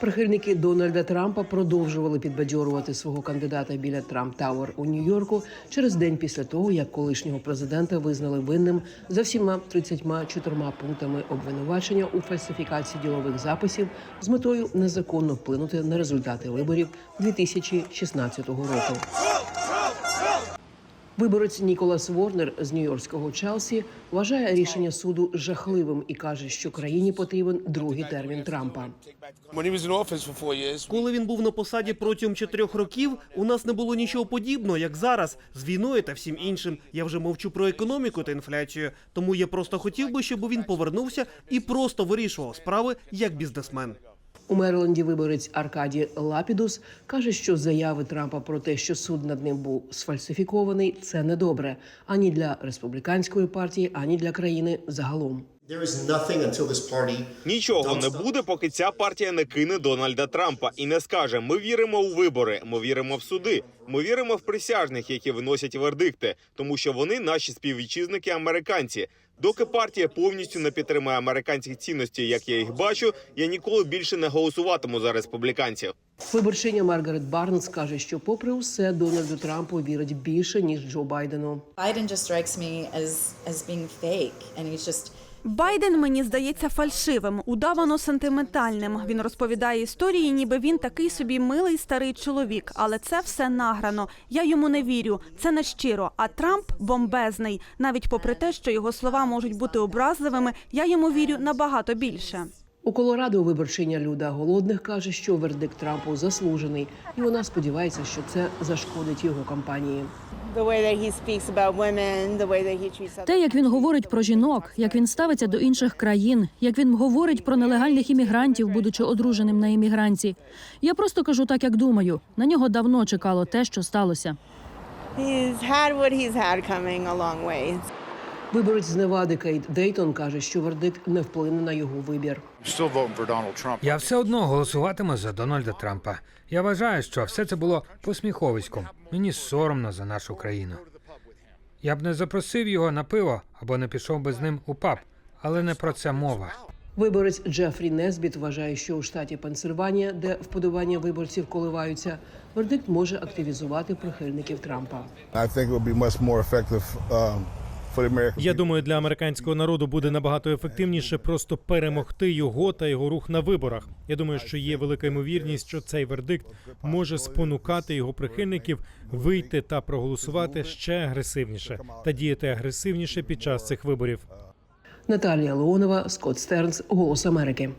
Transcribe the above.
Прихильники Дональда Трампа продовжували підбадьорувати свого кандидата біля Трамп Тауер у Нью-Йорку через день після того, як колишнього президента визнали винним за всіма 34 пунктами обвинувачення у фальсифікації ділових записів з метою незаконно вплинути на результати виборів 2016 року. Виборець Ніколас Ворнер з нью-йоркського Челсі вважає рішення суду жахливим і каже, що країні потрібен другий термін Трампа. Коли він був на посаді протягом чотирьох років, у нас не було нічого подібного, як зараз, з війною та всім іншим. Я вже мовчу про економіку та інфляцію. Тому я просто хотів би, щоб він повернувся і просто вирішував справи як бізнесмен. У Мерленді виборець Аркаді Лапідус каже, що заяви Трампа про те, що суд над ним був сфальсифікований, це недобре ані для республіканської партії, ані для країни загалом. There is nothing until this party Нічого не буде, поки ця партія не кине Дональда Трампа і не скаже: ми віримо у вибори, ми віримо в суди, ми віримо в присяжних, які виносять вердикти, тому що вони наші співвітчизники американці. Доки партія повністю не підтримає американські цінності, як я їх бачу, я ніколи більше не голосуватиму за республіканців. Виборчиня Маргарет Барнс каже, що, попри усе, Дональду Трампу вірить більше ніж Джо Байдену. Biden just strikes me as as being fake, and he's just Байден мені здається фальшивим, удавано сентиментальним. Він розповідає історії, ніби він такий собі милий старий чоловік, але це все награно. Я йому не вірю. Це не щиро. А Трамп бомбезний. Навіть попри те, що його слова можуть бути образливими, я йому вірю набагато більше. У Колорадо виборчиня Люда Голодних каже, що вердикт Трампу заслужений, і вона сподівається, що це зашкодить його кампанії. Те, як він говорить про жінок, як він ставиться до інших країн, як він говорить про нелегальних іммігрантів, будучи одруженим на іммігранці. Я просто кажу так, як думаю. На нього давно чекало те, що сталося. he's had what he's had coming a long way. Виборець з Невади Кейт Дейтон каже, що вердикт не вплине на його вибір. Я все одно голосуватиму за Дональда Трампа. Я вважаю, що все це було посміховиськом. Мені соромно за нашу країну. Я б не запросив його на пиво або не пішов би з ним у паб, але не про це мова. Виборець Джефрі Несбіт вважає, що у штаті Пенсильванія, де вподобання виборців коливаються, вердикт може активізувати прихильників Трампа. I think it will be much more effective um, for the American Я думаю, для американського народу буде набагато ефективніше просто перемогти його та його рух на виборах. Я думаю, що є велика ймовірність, що цей вердикт може спонукати його прихильників вийти та проголосувати ще агресивніше та діяти агресивніше під час цих виборів. Наталія Леонова, Скотт Стернс, Голос Америки.